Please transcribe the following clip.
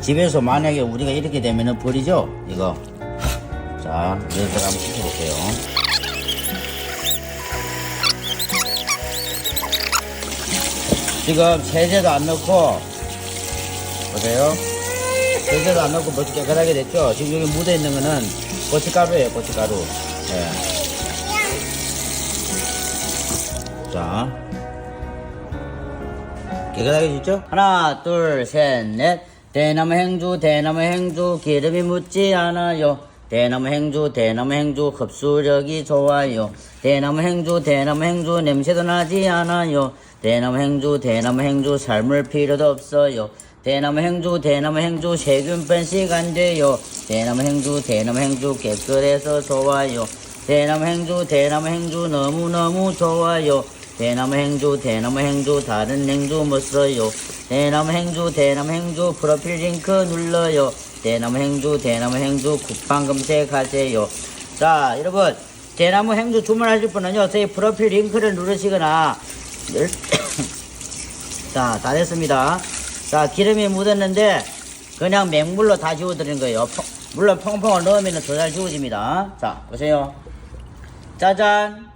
집에서 만약에 우리가 이렇게 되면은 버리죠? 이거. 자, 이것을 한번 시켜볼게요. 지금 세제도 안 넣고, 보세요. 세제도 안 넣고 벌써 깨끗하게 됐죠? 지금 여기 묻어 있는 거는 고춧가루예요, 고춧가루. 예. 자. 깨끗하게 됐죠? 하나, 둘, 셋, 넷. 대나무 행주, 대나무 행주, 기름이 묻지 않아요. 대나무 행주, 대나무 행주, 흡수력이 좋아요. 대나무 행주, 대나무 행주, 냄새도 나지 않아요. 대나무 행주, 대나무 행주, 삶을 필요도 없어요. 대나무 행주, 대나무 행주, 세균 번식 안 돼요. 대나무 행주, 대나무 행주, 깨끗해서 좋아요. 대나무 행주, 대나무 행주, 너무너무 좋아요. 대나무 행주, 대나무 행주, 다른 행주 못 써요. 대나무 행주, 대나무 행주, 프로필 링크 눌러요. 대나무 행주, 대나무 행주, 국방 검색하세요. 자, 여러분, 대나무 행주 주문하실 분은요, 저희 프로필 링크를 누르시거나, 늘- 자, 다 됐습니다. 자, 기름이 묻었는데, 그냥 맹물로 다 지워드리는 거예요. 펑- 물론 펑펑을 넣으면 더잘 지워집니다. 자, 보세요. 짜잔!